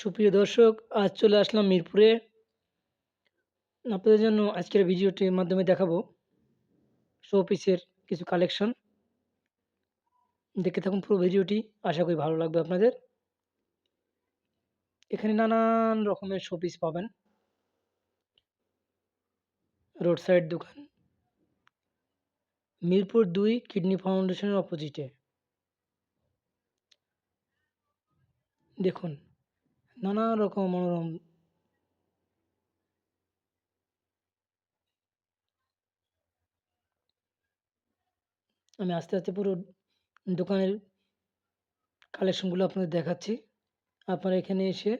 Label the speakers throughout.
Speaker 1: সুপ্রিয় দর্শক, আজ চলে আসলাম মিরপুরে। আপনাদের জন্য আজকের ভিডিওটির মাধ্যমে দেখাবো শো পিসের কিছু কালেকশন। দেখতে থাকুন পুরো ভিডিওটি, আশা করি ভালো লাগবে আপনাদের। এখানে নানান রকমের শো পিস পাবেন। রোড সাইড দোকান। মিরপুর দুই কিডনি ফাউন্ডেশনের অপোজিটে। দেখুন নানা রকম মনোরম আমি আস্তে আস্তে পুরো দোকানের কালেকশনগুলো আপনাদের দেখাচ্ছি। আপনারা এখানে এসে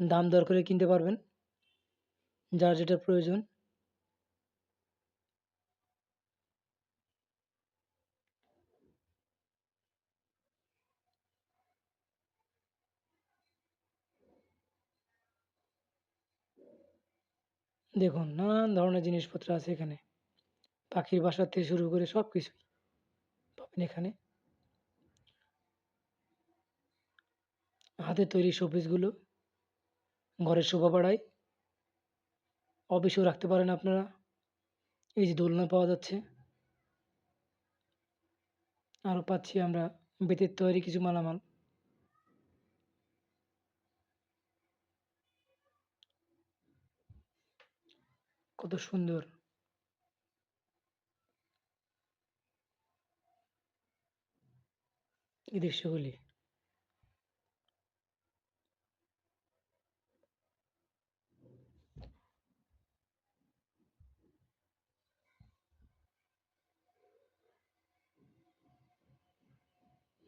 Speaker 1: দাম দর করে কিনতে পারবেন, যার যেটা প্রয়োজন। দেখুন, নানান ধরনের জিনিসপত্র আছে এখানে। পাখির বাসা থেকে শুরু করে সব কিছুই পাবেন এখানে। হাতে তৈরি শোপিসগুলো। ঘরের শোভা বাড়ায় অফিসেও রাখতে পারেন আপনারা। এই যে দোলনা পাওয়া যাচ্ছে। আরও পাচ্ছি আমরা বেতের তৈরি কিছু মালামাল। কত সুন্দর। এই দৃশ্যগুলি।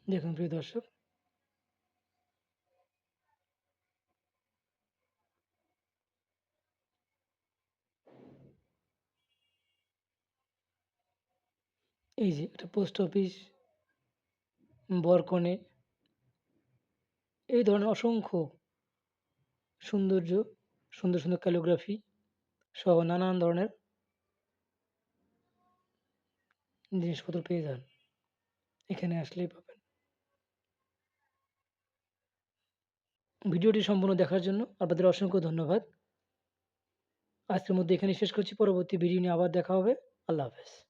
Speaker 1: দেখুন প্রিয় দর্শক এই যে এটা পোস্ট অফিস, বরকনে, এই ধরনের অসংখ্য সৌন্দর্য, সুন্দর সুন্দর ক্যালিগ্রাফি সহ নানান ধরনের জিনিসপত্র পেয়ে যান। এখানে আসলেই পাবেন। ভিডিওটি সম্পূর্ণ দেখার জন্য আপনাদের অসংখ্য ধন্যবাদ। আজকের মধ্যে এখানে শেষ করছি। পরবর্তী ভিডিও নিয়ে আবার দেখা হবে। আল্লাহ হাফেজ।